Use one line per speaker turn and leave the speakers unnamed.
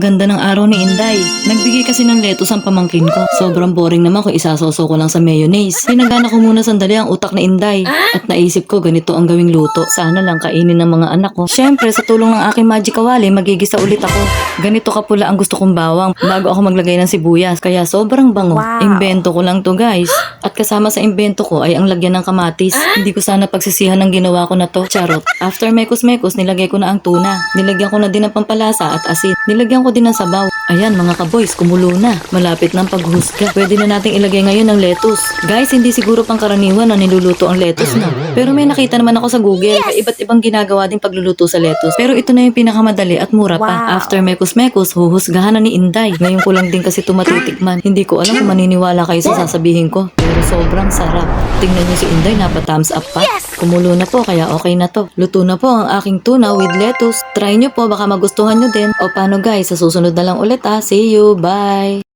Ang ganda ng araw ni Inday. Nagbigay kasi ng lettuce ang pamangkin ko. Sobrang boring naman kung isasoso ko lang sa mayonnaise. Pinagana ko muna sandali ang utak ni Inday. At naisip ko ganito ang gawing luto. Sana lang kainin ng mga anak ko. Siyempre, sa tulong ng aking magic kawali, magigisa ulit ako. Ganito kapula ang gusto kong bawang bago ako maglagay ng sibuyas. Kaya sobrang bango.
Wow.
Imbento ko lang to guys. At kasama sa imbento ko ay ang lagyan ng kamatis. Hindi ko sana pagsisihan ng ginawa ko na to. Charot. After mekos-mekos, nilagay ko na ang tuna. Nilagyan ko na din ng pampalasa at asin. Nilagyan ko din ng sabaw. Ayan mga kaboys, kumulo na. Malapit ng paghusga. Pwede na nating ilagay ngayon ang lettuce. Guys, hindi siguro pangkaraniwan na niluluto ang lettuce na. Pero may nakita naman ako sa Google. May iba't ibang ginagawa din pagluluto sa lettuce. Pero ito na yung pinakamadali at mura pa.
Wow.
After mekos-mekos, huhusgahan na ni Inday. Ngayon ko lang din kasi tumatitikman. Hindi ko alam kung maniniwala kayo sa sasabihin ko. Pero sobrang sarap. Tingnan niyo si Inday, napa thumbs up pa. Kumulo na po, kaya okay na to. Luto na po ang aking tuna with lettuce. Try nyo po, baka magustuhan nyo din. O paano guys, sa susunod na lang ulit ah. See you, bye!